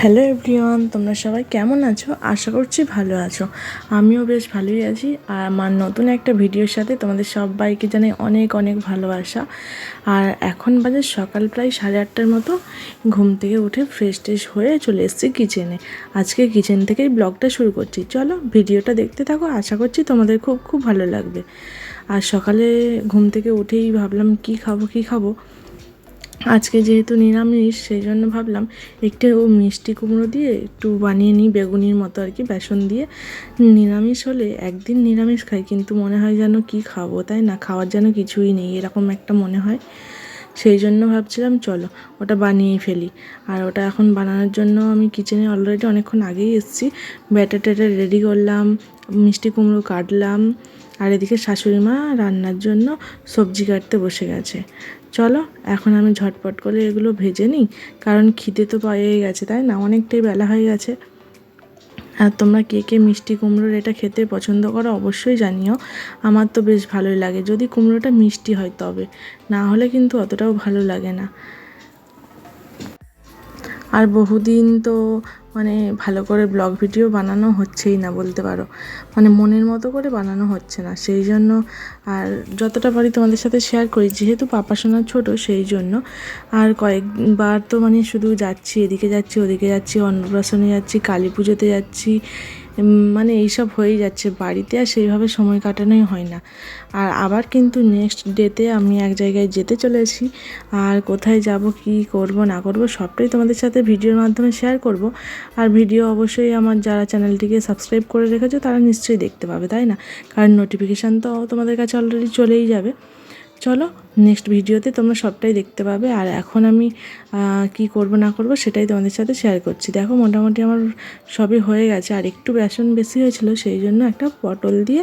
Hello everyone, তোমরা সবাই কেমন আছো? আশা করছি ভালো আছো। আমিও বেশ ভালোই আছি। আর আমার নতুন একটা ভিডিওর সাথে তোমাদের সবাইকে জানাই অনেক অনেক ভালোবাসা। আর এখন বাজে সকাল প্রায় সাড়ে আটটার মতো। ঘুম থেকে উঠে ফ্রেশ ট্রেশ হয়ে চলে এসেছি কিচেনে আজকে কিচেন থেকেই ব্লগটা শুরু করছি। চলো ভিডিওটা দেখতে থাকো, আশা করছি তোমাদের খুব খুব ভালো লাগবে। আর সকালে ঘুম থেকে উঠেই ভাবলাম, কি খাব কি খাব? আজকে যেহেতু নিরামিষ, সেই জন্য ভাবলাম একটু ও মিষ্টি কুমড়ো দিয়ে একটু বানিয়ে নিই বেগুনির মতো আর কি, বেসন দিয়ে। নিরামিষ হলে একদিন নিরামিষ খাই, কিন্তু মনে হয় যেন কি খাব, তাই না? খাওয়ার যেন কিছুই নেই, এরকম একটা মনে হয়। সেই জন্য ভাবছিলাম চলো, ওটা বানিয়েই ফেলি। আর ওটা এখন বানানোর জন্য আমি কিচেনে অলরেডি অনেকক্ষণ আগেই এসেছি। ব্যাটার ট্যাটার রেডি করলাম, মিষ্টি কুমড়ো কাটলাম আর এদিকে শাশুড়ি মা রান্নার জন্য সবজি কাটতে বসে গেছে। চলো, এখন আমি ঝটপট করে এগুলো ভেজে নিই, কারণ খিদে তো পাওয়াই গেছে, তাই না? অনেকটাই বেলা হয়ে গেছে। আর তোমরা কে কে মিষ্টি কুমড়োর এটা খেতে পছন্দ করো অবশ্যই জানিও। আমার তো বেশ ভালোই লাগে, যদি কুমড়োটা মিষ্টি হয় তবে। না হলে কিন্তু অতটাও ভালো লাগে না। আর বহুদিন তো মানে ভালো করে ব্লগ ভিডিও বানানো হচ্ছেই না বলতে পারো। মানে মনের মতো করে বানানো হচ্ছে না। সেই জন্য আর যতটা পারি তোমাদের সাথে শেয়ার করি। যেহেতু পাপা শোনা ছোটো, সেই জন্য আর কয়েকবার তো মানে শুধু যাচ্ছি, এদিকে যাচ্ছি, ওদিকে যাচ্ছি, অন্নপ্রাশনে যাচ্ছি, কালী পুজোতে যাচ্ছি মানে এইসব হয়েই যাচ্ছে বাড়িতে আর সেইভাবে সময় কাটানোই হয় না। আর আবার কিন্তু নেক্সট ডেতে আমি এক জায়গায় যেতে চলেছি। আর কোথায় যাব, কি করব, না করব, সবটাই তোমাদের সাথে ভিডিওর মাধ্যমে শেয়ার করব। আর ভিডিও অবশ্যই আমার যারা চ্যানেলটিকে সাবস্ক্রাইব করে রেখেছো, তারা নিশ্চয়ই দেখতে পাবে, তাই না? কারণ নোটিফিকেশান তো তোমাদের কাছে অলরেডি চলেই যাবে। চলো নেক্সট ভিডিওতে তোমরা সবটাই দেখতে পাবে। আর এখন আমি কি করব না করব সেটাই তোমাদের সাথে শেয়ার করছি। দেখো, মোটামুটি আমার সবই হয়ে গেছে। আর একটু বেসন বেশি হয়েছিল, সেই জন্য একটা পটল দিয়ে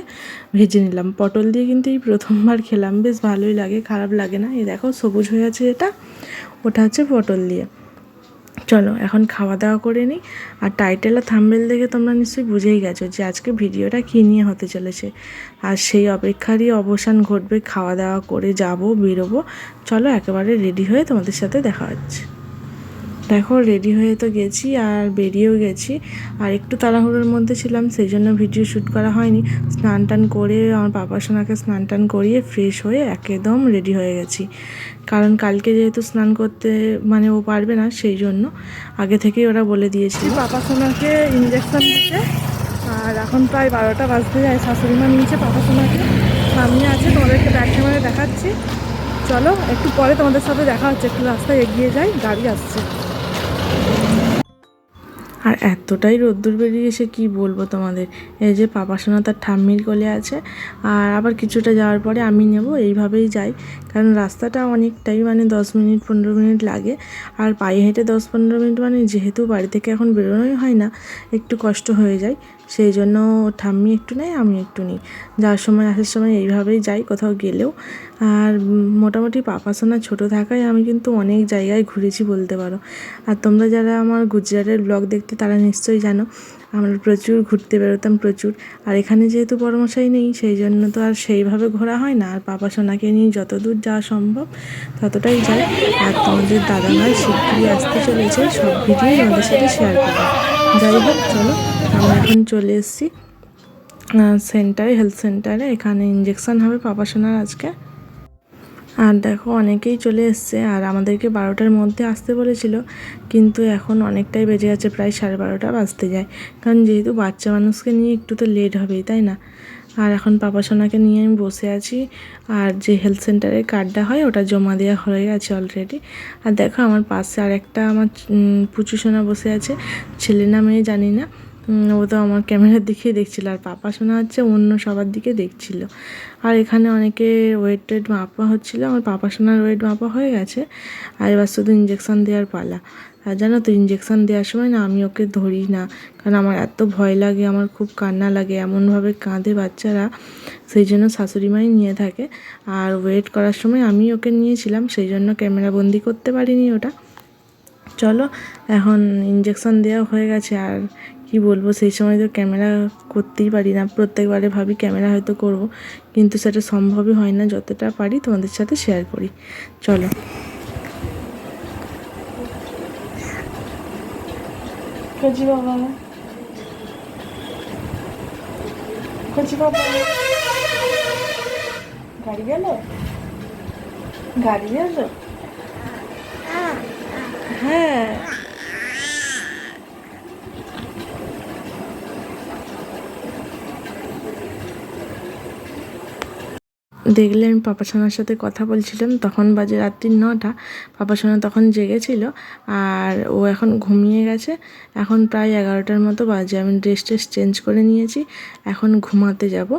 ভেজে নিলাম। পটল দিয়ে কিন্তু এই প্রথমবার খেলাম। বেশ ভালোই লাগে, খারাপ লাগে না। এই দেখো, সবুজ হয়ে আছে এটা। ওটা হচ্ছে পটল দিয়ে। চলো, এখন খাওয়া দাওয়া করে নিই। আর টাইটেল আর থাম্বেল দেখে তোমরা নিশ্চয়ই বুঝেই গেছো যে আজকে ভিডিওটা কী নিয়ে হতে চলেছে। আর সেই অপেক্ষারই অবসান ঘটবে, খাওয়া দাওয়া করে যাব, বেরোবো। চলো, একেবারে রেডি হয়ে তোমাদের সাথে দেখা হচ্ছে। দেখো রেডি হয়ে তো গেছি আর বেরিয়েও গেছি। আর একটু তাড়াহুড়োর মধ্যে ছিলাম, সেই জন্য ভিডিও শ্যুট করা হয়নি। স্নান টান করে আমার বাবা সোনাকে স্নান টান করিয়ে ফ্রেশ হয়ে একদম রেডি হয়ে গেছি। কারণ কালকে যেহেতু স্নান করতে মানে ও পারবে না, সেই জন্য আগে থেকেই ওরা বলে দিয়েছিল। পাপা সোনাকে ইঞ্জেকশন দিতে। আর এখন প্রায় বারোটা বাজতে যায়, শাশুড়ি মা নিয়েছে পাপা সোনাকে। সামনে আছে, তোমাদেরকে ব্যাক ক্যামেরা দেখাচ্ছি। চলো, একটু পরে তোমাদের সাথে দেখা হচ্ছে, একটু রাস্তায় এগিয়ে যাই, গাড়ি আসছে। আর এতটাই রোদ্দুর বেরিয়েছে কী বলব তোমাদের? এই যে পাপা সোনা তার ঠাম্মির কোলে আছে, আর আবার কিছুটা যাওয়ার পরে আমি নেব, এইভাবেই যাই। কারণ রাস্তাটা অনেকটাই মানে দশ মিনিট, পনেরো মিনিট লাগে। আর পায়ে হেঁটে দশ পনেরো মিনিট মানে যেহেতু বাড়ি থেকে এখন বেরোনোই হয় না, একটু কষ্ট হয়ে যায়। সেই জন্য ঠাম্মি একটু নেয় আমি একটু নিই। যাওয়ার সময়, আসার সময় এইভাবেই যাই কোথাও গেলেও। আর মোটামুটি পাপাসোনা ছোটো থাকায় আমি কিন্তু অনেক জায়গায় ঘুরেছি বলতে পারো। আর তোমরা যারা আমার গুজরাটের ব্লগ দেখতে, তারা নিশ্চয়ই জানো, আমরা প্রচুর ঘুরতে বেরোতাম প্রচুর। আর এখানে যেহেতু পরামর্শাই নেই, সেই জন্য তো আর সেইভাবে ঘোরা হয় না। আর পাপা সোনাকে নিয়ে যত দূর যাওয়া সম্ভব, ততটাই যাই। আর তোমাদের দাদা ভাই শিগগিরই আসতে চলেছে। সব ভিডিওই আমাদের সাথে শেয়ার করব। যাই হোক, চলো। আমরা এখন চলে এসেছি সেন্টারে হেলথ সেন্টারে এখানে ইঞ্জেকশান হবে পাপা সোনার আজকে। আর দেখো, অনেকেই চলে এসছে। আর আমাদেরকে বারোটার মধ্যে আসতে বলেছিল, কিন্তু এখন অনেকটাই বেজে গেছে, প্রায় সাড়ে বারোটা বাজতে যায়। কারণ যেহেতু বাচ্চা মানুষকে নিয়ে একটু তো লেট হবেই, তাই না? আর এখন পাপা সোনাকে নিয়ে আমি বসে আছি। আর যে হেলথ সেন্টারের কার্ডটা হয়, ওটা জমা দেওয়া হয়ে গেছে অলরেডি আর দেখো, আমার পাশে আর একটা আমার পুচু সোনা বসে আছে। ছেলে না মেয়ে জানি না। ও তো আমার ক্যামেরার দিকেই দেখছিল, আর পাপা শোনা হচ্ছে অন্য সবার দিকে দেখছিল। আর এখানে অনেকে ওয়েট টেট মাপা হচ্ছিল, আমার পাপা সোনার ওয়েট মাপা হয়ে গেছে, আর এবার শুধু ইঞ্জেকশান দেওয়ার পালা। আর জানো তো ইঞ্জেকশান দেওয়ার সময় না আমি ওকে ধরি না, কারণ আমার এত ভয় লাগে, আমার খুব কান্না লাগে, এমনভাবে কাঁদে বাচ্চারা, সেই জন্য শাশুড়ি মাই নিয়ে থাকে। আর ওয়েট করার সময় আমি ওকে নিয়েছিলাম, সেই জন্য ক্যামেরা বন্দি করতে পারিনি ওটা। চলো, এখন ইঞ্জেকশন দেওয়া হয়ে গেছে, আর কি বলব, সেই সময় তো ক্যামেরা করতেই পারি না। প্রত্যেকবারে ভাবি ক্যামেরা হয়তো করব, কিন্তু সেটা সম্ভবই হয় না। যতটা পারি তোমাদের সাথে শেয়ার করি। চলো। কচি বাবা বাবা গাড়ি গেল? গাড়ি গেল? হ্যাঁ। দেখলে আমি পাপা সোনার সাথে কথা বলছিলাম তখন বাজে রাত্রি নটা, পাপা সোনা তখন জেগেছিল আর ও এখন ঘুমিয়ে গেছে। এখন প্রায় এগারোটার মতো বাজে, আমি ড্রেস ট্রেস চেঞ্জ করে নিয়েছি, এখন ঘুমাতে যাব।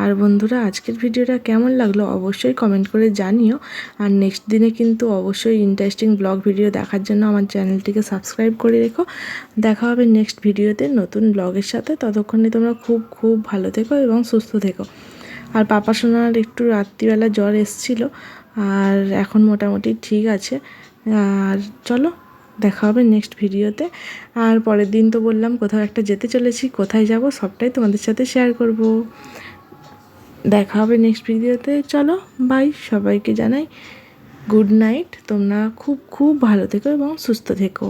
আর বন্ধুরা, আজকের ভিডিওটা কেমন লাগল অবশ্যই কমেন্ট করে জানিও। আর নেক্সট দিনে কিন্তু অবশ্যই ইন্টারেস্টিং ব্লগ ভিডিও দেখার জন্য আমার চ্যানেলটিকে সাবস্ক্রাইব করে রেখো। দেখা হবে নেক্সট ভিডিওতে নতুন ব্লগের সাথে। ততক্ষণে তোমরা খুব খুব ভালো থেকো এবং সুস্থ থেকো। আর পাপা সোনার একটু রাত্রিবেলা জ্বর এসছিল, আর এখন মোটামুটি ঠিক আছে। আর চলো, দেখা হবে নেক্সট ভিডিওতে আর পরের দিন তো বললাম, কোথাও একটা যেতে চলেছি, কোথায় যাব সবটাই তোমাদের সাথে শেয়ার করব। দেখা হবে নেক্সট ভিডিওতে চলো বাই সবাইকে জানাই গুড নাইট তোমরা খুব খুব ভালো থেকো এবং সুস্থ থেকো।